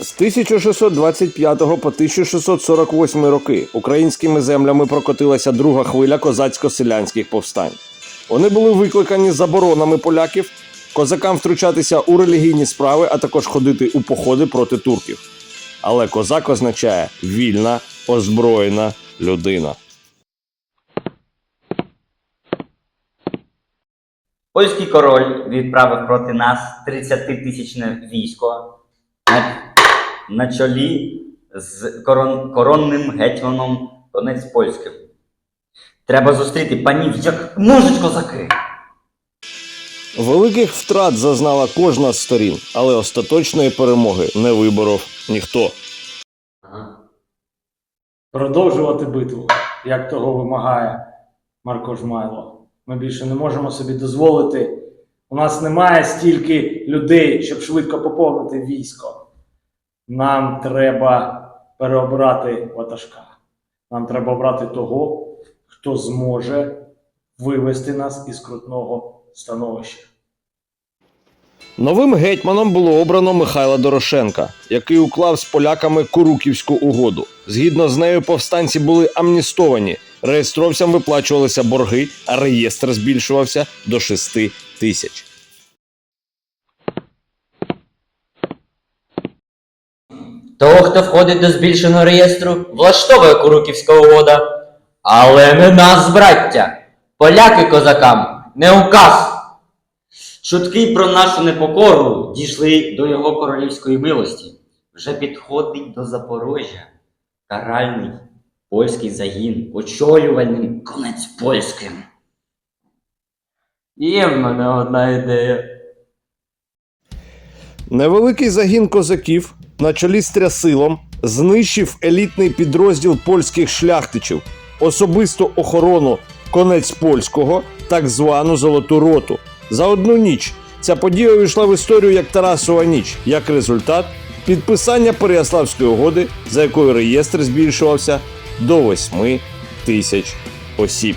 З 1625 по 1648 роки українськими землями прокотилася друга хвиля козацько-селянських повстань. Вони були викликані заборонами поляків, козакам втручатися у релігійні справи, а також ходити у походи проти турків. Але козак означає вільна, озброєна людина. Польський король відправив проти нас 30-тисячне військо на, на чолі з корон, коронним гетьманом конець польським. Треба зустріти панів, як можуть козаки. Великих втрат зазнала кожна з сторін, але остаточної перемоги не виборов ніхто. Продовжувати битву, як того вимагає Марко Жмайло. Ми більше не можемо собі дозволити. У нас немає стільки людей, щоб швидко поповнити військо. Нам треба переобрати ватажка. Нам треба обрати того, хто зможе вивести нас із крутного становища. Новим гетьманом було обрано Михайла Дорошенка, який уклав з поляками Куруківську угоду. Згідно з нею, повстанці були амністовані, реєстровцям виплачувалися борги, а реєстр збільшувався до 6 тисяч. Того, хто входить до збільшеного реєстру, влаштовує Куруківська угода. Але не нас, браття! Поляки козакам не указ! Шутки про нашу непокору дійшли до його королівської милості. Вже підходить до Запорожжя каральний польський загін, очолювальним конець польським. Є в мене одна ідея. Невеликий загін козаків на чолі з Трясилом знищив елітний підрозділ польських шляхтичів, особисту охорону конець польського, так звану Золоту Роту. За одну ніч ця подія увійшла в історію як Тарасова ніч. Як результат, підписання Переяславської угоди, за якою реєстр збільшувався до 8 тисяч осіб.